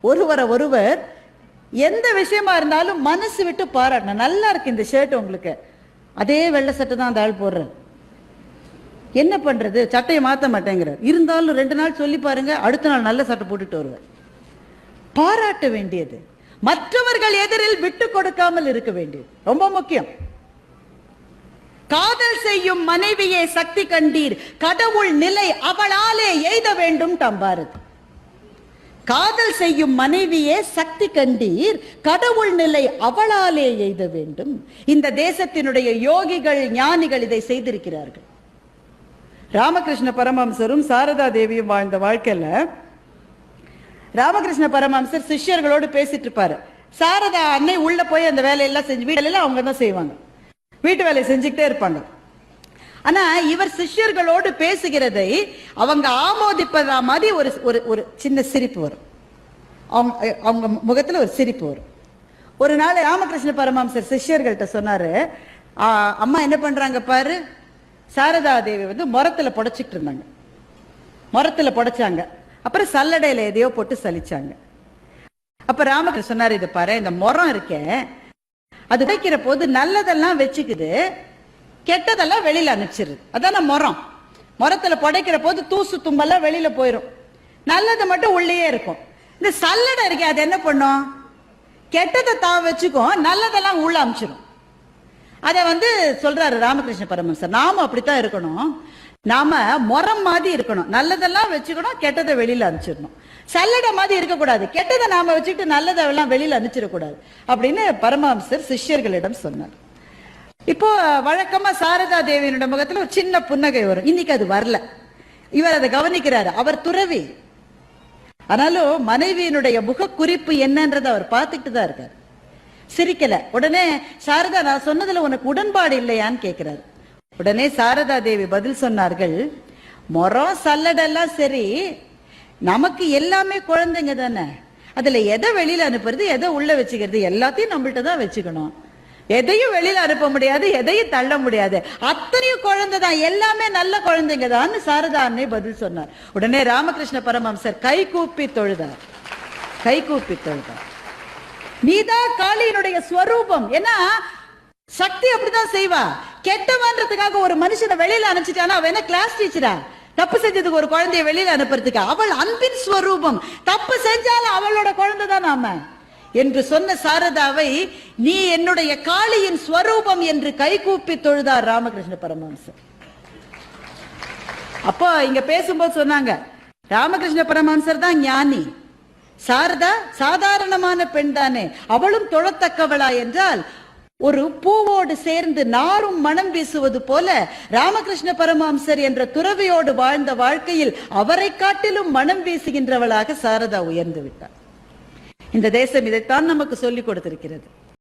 ஒருவரை ஒருவர் எந்த விஷயமா இருந்தாலும் மனசு விட்டு பாராட்டணும். நல்லா இருக்கு இந்த ஷர்ட் உங்களுக்கு. அதே வெள்ளை சட்டை தான் அந்த ஆள் போடுறார். என்ன பண்றது? சட்டையை மாத்த மாட்டேங்கிறார். இருந்தாலும் ரெண்டு நாள் சொல்லி பாருங்க அடுத்த நாள் நல்ல சட்டை போட்டுட்டு வருவார். பாராட்ட வேண்டியது. மற்றவர்கள் எதிரில் விட்டு கொடுக்காமல் இருக்க வேண்டியது. ரொம்ப முக்கியம். காதல் செய்யும் மனைவியை சக்தி கண்டீர். கடவுள் நிலை அவளாலே எய்த வேண்டும் பாரத். காதல் செய்யும் மனைவியே சக்தி கண்டீர் கடவுள் நிலை அவளாலே எய்த வேண்டும். இந்த தேசத்தினுடைய யோகிகள் ஞானிகள் இதை செய்திருக்கிறார்கள். ராமகிருஷ்ண பரமஹம்சரும் சாரதா தேவியும் வாழ்ந்த வாழ்க்கையில ராமகிருஷ்ண பரமஹம்சர் சிஷ்யர்களோடு பேசிட்டு இருப்பாரு. சாரதா அன்னை உள்ள போய் அந்த வேலையெல்லாம் செஞ்சு வீட்டில அவங்க தான் செய்வாங்க. வீட்டு வேலையை செஞ்சுக்கிட்டே இருப்பாங்க. ஆனா இவர் சிஷ்யர்களோடு பேசுகிறதை அவங்க ஆமோதிப்பதா மாதிரி ஒரு ஒரு ஒரு சின்ன சிரிப்பு வரும். அவங்க அவங்க முகத்துல ஒரு சிரிப்பு வரும். ஒரு நாள் ராமகிருஷ்ண பரமஹம்சர் சிஷ்யர்கள்ட்ட சொன்னாரு அம்மா என்ன பண்றாங்க பாரு? சாரதா தேவி வந்து முரத்துல புடைச்சிட்டு இருந்தாங்க. முரத்துல புடைச்சாங்க. அப்புறம் சல்லடையில எதையோ போட்டு சலிச்சாங்க. அப்ப ராமகிருஷ்ணன் சொன்னாரு இது பாரு இந்த முறம் இருக்கேன் அது வைக்கிற போது நல்லதெல்லாம் வச்சுக்குது. கெட்டதெல்லாம் வெளியில அனுப்பிச்சிருது அதான மரம். முறத்துல புடைக்கிற போது தூசு தும்பெல்லாம் வெளியில போயிடும் நல்லது மட்டும் உள்ளேயே இருக்கும். இந்த சல்லடை இருக்கே அது என்ன பண்ணும்? கெட்டதை தான் வச்சுக்கும் நல்லதெல்லாம் உள்ள அமிச்சிரும் அதை வந்து சொல்றாரு ராமகிருஷ்ண பரமஹம்சர். நாம அப்படித்தான் இருக்கணும். நாம முறம் மாதிரி இருக்கணும். நல்லதெல்லாம் வச்சுக்கணும் கெட்டதை வெளியில அனுப்பிச்சிடணும் சல்லடை மாதிரி இருக்கக்கூடாது. கெட்டதை நாம வச்சுக்கிட்டு நல்லதை எல்லாம் வெளியில அனுப்பிச்சிடக்கூடாது அப்படின்னு பரமஹம்சர் சிஷ்யர்களிடம் சொன்னார். இப்போ வழக்கமா சாரதா தேவியனோட முகத்துல ஒரு சின்ன புன்னகை வரும். இன்னைக்கு அது வரல. இவர் அதை கவனிக்கிறாரு. அவர் துறவி. ஆனாலும் மனைவியினுடைய முகக்குறிப்பு என்னன்றதை அவர் பார்த்துட்டு தான் இருக்காரு. சிரிக்கல. உடனே சாரதா நான் சொன்னதுல உனக்கு உடன்பாடு இல்லையான்னு கேட்கிறாரு உடனே சாரதா தேவி பதில் சொன்னார்கள். மொரம் சல்லடெல்லாம் சரி. நமக்கு எல்லாமே குழந்தைங்க தானே. அதுல எதை வெளியில அனுப்புறது எதை உள்ள வச்சுக்கிறது எல்லாத்தையும் நம்மள்ட்ட தான் வச்சுக்கணும். எதையும் வெளியில அனுப்ப முடியாது எதையும் தள்ள முடியாது. அத்தனையும் குழந்தை தான். எல்லாமே நல்ல குழந்தைங்க தான். சாரதா அன்னை பதில் சொன்னார். உடனே ராமகிருஷ்ண பரமஹம்சர் கை கூப்பி தொழுதார். கை கூப்பி தொழுதார். நீதான் காளியினுடைய ஸ்வரூபம். ஏன்னா சக்தி அப்படிதான் செய்வா. கெட்டவான்றதுக்காக ஒரு மனுஷனை வெளியில அனுப்பிச்சிட்டானா? அவன் என்ன கிளாஸ் டீச்சரா தப்பு செஞ்சதுக்கு ஒரு குழந்தைய வெளியில அனுப்புறதுக்கு? அவள் அன்பின் ஸ்வரூபம். தப்பு செஞ்சாலும் அவளோட குழந்தை தான் நாம. என்று சொன்ன சாரதாவை நீ என்னுடைய காளியின் ஸ்வரூபம் என்று கைகூப்பி தொழுதார் ராமகிருஷ்ண பரமஹம்சர். அப்போ இங்க பேசும்போது சொன்னாங்க ராமகிருஷ்ண பரமஹம்சர் தான் ஞானி. சாரதா சாதாரணமான பெண் தானே. அவளும் தொழத்தக்கவளா என்றால் ஒரு பூவோடு சேர்ந்து நாரும் மனம் வீசுவது போல ராமகிருஷ்ண பரமஹம்சர் என்ற துறவியோடு வாழ்ந்த வாழ்க்கையில் அவரை காட்டிலும் மனம் வீசுகின்றவளாக சாரதா உயர்ந்து விட்டார். இந்த தேசம் இதைத்தான் நமக்கு சொல்லிக் கொடுத்திருக்கிறது.